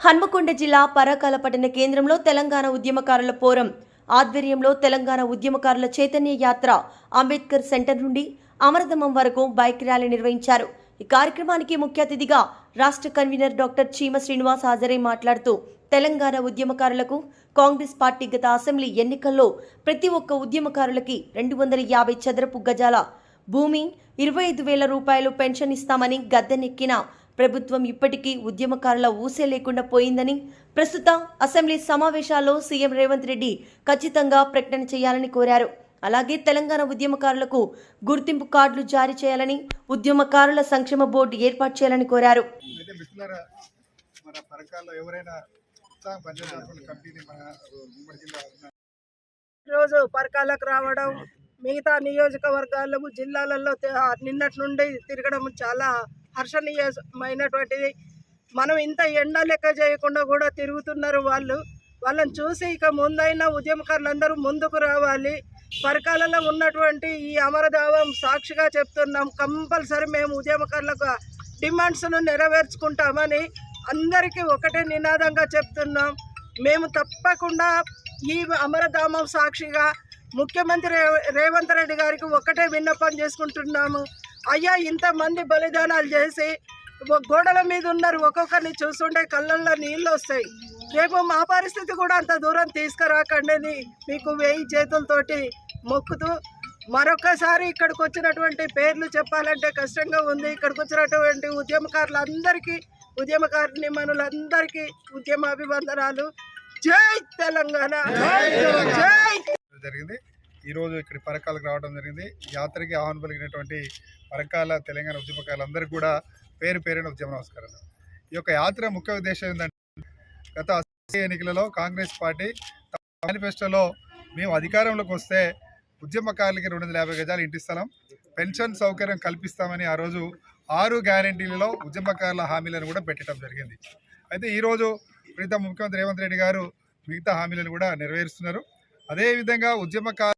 హన్మకొండ జిల్లా పరకాల పట్టణ కేంద్రంలో తెలంగాణ ఉద్యమకారుల పోరం ఆధ్వర్యంలో తెలంగాణ ఉద్యమకారుల చైతన్య యాత్ర అంబేద్కర్ సెంటర్ నుండి అమరధమం వరకు బైక్ ర్యాలీ నిర్వహించారు. ఈ కార్యక్రమానికి ముఖ్య అతిథిగా రాష్ట్ర కన్వీనర్ డాక్టర్ చీమ శ్రీనివాస్ హాజరై మాట్లాడుతూ తెలంగాణ ఉద్యమకారులకు కాంగ్రెస్ పార్టీ గత అసెంబ్లీ ఎన్నికల్లో ప్రతి ఒక్క ఉద్యమకారులకి రెండు వందల యాభై చదరపు గజాల భూమి ఇరవై ఐదు వేల రూపాయలు పెన్షన్ ఇస్తామని గద్దెనెక్కిన ప్రభుత్వం ఇప్పటికీ ఉద్యమకారుల ఊసే లేకుండా పోయిందని ప్రస్తుత అసెంబ్లీ సమావేశాల్లో సీఎం రేవంత్ రెడ్డి ఖచ్చితంగా ప్రకటన చేయాలని కోరారు. అలాగే తెలంగాణ ఉద్యమకారులకు గుర్తింపు కార్డులు జారీ చేయాలని ఉద్యమకారుల సంక్షేమ బోర్డు ఏర్పాటు చేయాలని కోరారు. రోజు పరకాలకు రావడం మిగతా నియోజకవర్గాలు జిల్లాలలో నిన్నటి నుండి తిరగడం చాలా హర్షణీయమైనటువంటిది. మనం ఇంత ఎండ లెక్క చేయకుండా కూడా తిరుగుతున్నారు వాళ్ళు. వాళ్ళని చూసి ఇక ముందైనా ఉద్యమకారులందరూ ముందుకు రావాలి. పరకాలలో ఉన్నటువంటి ఈ అమరదావం సాక్షిగా చెప్తున్నాం. కంపల్సరీ మేము ఉద్యమకారులకు డిమాండ్స్ను నెరవేర్చుకుంటామని అందరికీ ఒకటే నినాదంగా చెప్తున్నాం. మేము తప్పకుండా ఈ అమరధామం సాక్షిగా ముఖ్యమంత్రి రేవంత్ రెడ్డి గారికి ఒక్కటే విన్నపం చేసుకుంటున్నాము. అయ్యా ఇంతమంది బలిదానాలు చేసి గోడల మీద ఉన్నారు ఒక్కొక్కరిని చూస్తుంటే కళ్ళల్లో నీళ్ళు వస్తాయి. రేపు మా పరిస్థితి కూడా అంత దూరం తీసుకురాకండి మీకు వేయి చేతులతోటి మొక్కుతూ మరొకసారి ఇక్కడికి వచ్చినటువంటి పేర్లు చెప్పాలంటే కష్టంగా ఉంది. ఇక్కడికి వచ్చినటువంటి ఉద్యమకారులందరికీ ఉద్యమకారుని మనులందరికీ ఉద్యమ అభివందనాలు జై తెలంగాణ! జై జరిగింది. ఈరోజు ఇక్కడ పరకాలకు రావడం జరిగింది. యాత్రకి ఆహ్వానం పలికినటువంటి పరకాల తెలంగాణ ఉద్యమకారులందరికీ కూడా పేరు పేరైన ఉద్యమ నమస్కారాలు ఈ యొక్క యాత్ర ముఖ్య ఉద్దేశం ఏంటంటే గత అసెంబ్లీ ఎన్నికలలో కాంగ్రెస్ పార్టీ తమ మేనిఫెస్టోలో మేము అధికారంలోకి వస్తే ఉద్యమకారులకి రెండు వందల యాభై గజాలు ఇంటి స్థలం పెన్షన్ సౌకర్యం కల్పిస్తామని ఆ రోజు ఆరు గ్యారంటీలలో ఉద్యమకారుల హామీలను కూడా పెట్టడం జరిగింది. అయితే ఈరోజు ప్రీతం ముఖ్యమంత్రి రేవంత్ రెడ్డి గారు మిగతా హామీలను కూడా నెరవేరుస్తున్నారు. అదేవిధంగా ఉద్యమకారు